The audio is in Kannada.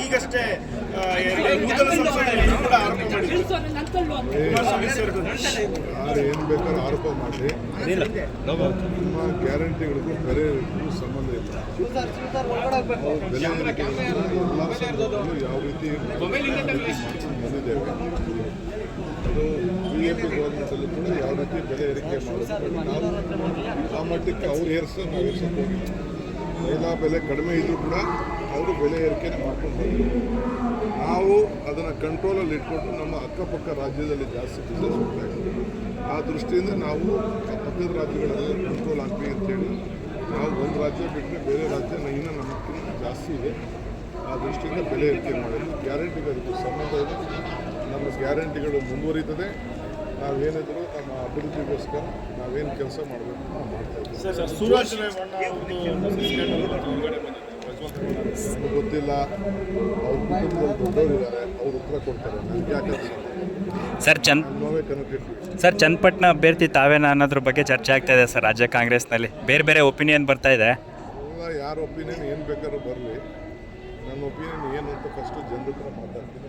ಈಗಷ್ಟೇ ಆ, ನೂತನ ಸಂಸದರು ಕೂಡ ಆರೋಪ ಮಾಡಿದ್ರು ಕುಮಾರಸ್ವಾಮಿ ಸೇರಿದಂತೆ ಯಾರು ಏನು ಬೇಕಾದ್ರೂ ಆರೋಪ ಮಾಡಿ. ನಿಮ್ಮ ಗ್ಯಾರಂಟಿಗಳಿಗೂ ಕರೆ ಸಂಬಂಧ ಇಲ್ಲ. ಬೆಲೆ ಯಾವ ರೀತಿ ಬಂದಿದ್ದೇವೆ ಅದು ಬಿ ಜೆ ಪಿ ಗೌರ್ಮೆಂಟಲ್ಲಿ ಕೂಡ ಯಾವ ರೀತಿ ಬೆಲೆ ಏರಿಕೆ ಮಾಡೋದು ನಾವು ಆ ಮಟ್ಟಕ್ಕೆ ಅವ್ರು ಏರಿಸೋ ನಾವು ಏರ್ಸೋಕೆ ಹೋಗಿಲ್ಲ. ಮಹಿಳಾ ಬೆಲೆ ಕಡಿಮೆ ಇದ್ದರೂ ಕೂಡ ಅವರು ಬೆಲೆ ಏರಿಕೆ ಮಾಡ್ಕೊಂಡು ನಾವು ಅದನ್ನು ಕಂಟ್ರೋಲಲ್ಲಿ ಇಟ್ಕೊಂಡು ನಮ್ಮ ಅಕ್ಕಪಕ್ಕ ರಾಜ್ಯದಲ್ಲಿ ಜಾಸ್ತಿ ಬಿಸ್ನೆಸ್ ಹೋಗ್ತಾ ಆ ದೃಷ್ಟಿಯಿಂದ ನಾವು ಪಕ್ಕದ ರಾಜ್ಯಗಳೆಲ್ಲ ಕಂಟ್ರೋಲ್ ಆಗಲಿ ಅಂತೇಳಿ ನಾವು ಒಂದು ರಾಜ್ಯ ಬಿಟ್ಟರೆ ಬೇರೆ ರಾಜ್ಯ ಇನ್ನೂ ನಮ್ಮಕ್ಕಿಂತ ಜಾಸ್ತಿ ಇದೆ. ಆ ದೃಷ್ಟಿಯಿಂದ ಬೆಲೆ ಏರಿಕೆ ಮಾಡೋದು ಗ್ಯಾರಂಟಿಗೆ ಅದಕ್ಕೆ ಸಂಬಂಧ ಇದೆ. ನಮ್ಮ ಗ್ಯಾರಂಟಿಗಳು ಮುಂದುವರಿತದೆ. ನಾವೇನಿದ್ರು ನಮ್ಮ ಅಭಿವೃದ್ಧಿಗೋಸ್ಕರ ನಾವೇನು ಕೆಲಸ ಮಾಡಬೇಕು ನಾವು ಮಾಡ್ತಾ ಇದ್ದೀವಿ. ಗೊತ್ತಿಲ್ಲ. ಅವ್ರ ಕುಟುಂಬದಲ್ಲಿ ದೊಡ್ಡವರಿದ್ದಾರೆ. ಅವ್ರು ಉತ್ತರ ಕೊಡ್ತಾರೆ. ನನಗೆ ಯಾಕೆ ಸರ್ ಚಂದ್ ನೋವೇ ಸರ್ ಚನ್ನಪಟ್ಟಣ ಅಭ್ಯರ್ಥಿ ತಾವೇನ ಅನ್ನೋದ್ರ ಬಗ್ಗೆ ಚರ್ಚೆ ಆಗ್ತಾ ಇದೆ ಸರ್ ರಾಜ್ಯ ಕಾಂಗ್ರೆಸ್ನಲ್ಲಿ. ಬೇರೆ ಬೇರೆ ಒಪಿನಿಯನ್ ಬರ್ತಾ ಇದೆ. ಯಾರ ಒಪಿನಿಯನ್ ಏನು ಬೇಕಾದ್ರೂ ಬರಲಿ. ನನ್ನ ಒಪಿನಿಯನ್ ಏನು ಅಂತ ಫಸ್ಟು ಜನರ ಹತ್ರ ಮಾತಾಡ್ತೀನಿ.